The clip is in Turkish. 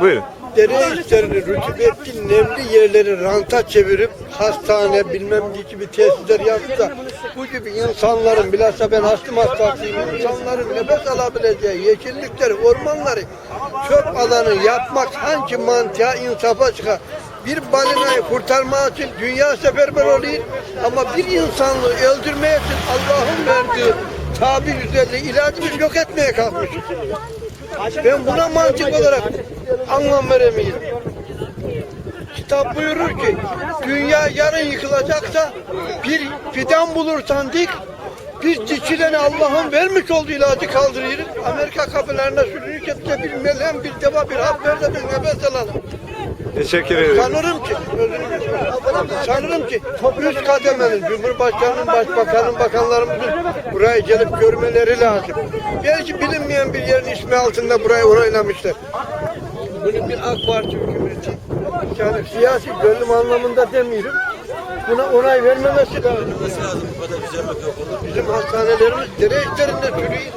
Buyurun. Dere işlerini, rütubetli, nemli yerleri ranta çevirip hastane, bilmem ne gibi tesisler yapsa bu gibi insanların, bilhassa ben astım hastasıyım, insanların nefes alabileceği yeşillikleri, ormanları çöp alanı yapmak hangi mantığa insafa çıkar? Bir balinayı kurtarmak için dünya seferber oluyor ama bir insanlığı öldürmeye için Allah'ın verdiği tabi üzerinde ilacımız yok etmeye kalkmışız. Ben buna mantık olarak anlam veremiyorum. Kitap buyurur ki dünya yarın yıkılacaksa bir fidan bulursan dik biz dikilene Allah'ın vermiş olduğu ilacı kaldırıyoruz. Amerika kapılarına sürünürken de bir melhem bir deva bir hap ver de bir nefes alalım. Teşekkür ederim. Sanırım ki, sanırım ki üst kademenin, Cumhurbaşkanının, Başbakanın, bakanlarımızın buraya gelip görmeleri lazım. Belki bilinmeyen bir yerin ismi altında burayı onaylamışlar. Bunu bir AK Parti hükümeti, yani siyasi bölüm anlamında demiyorum, buna onay vermemesi lazım. Bizim hastanelerimiz dere işlerinde çürüyor.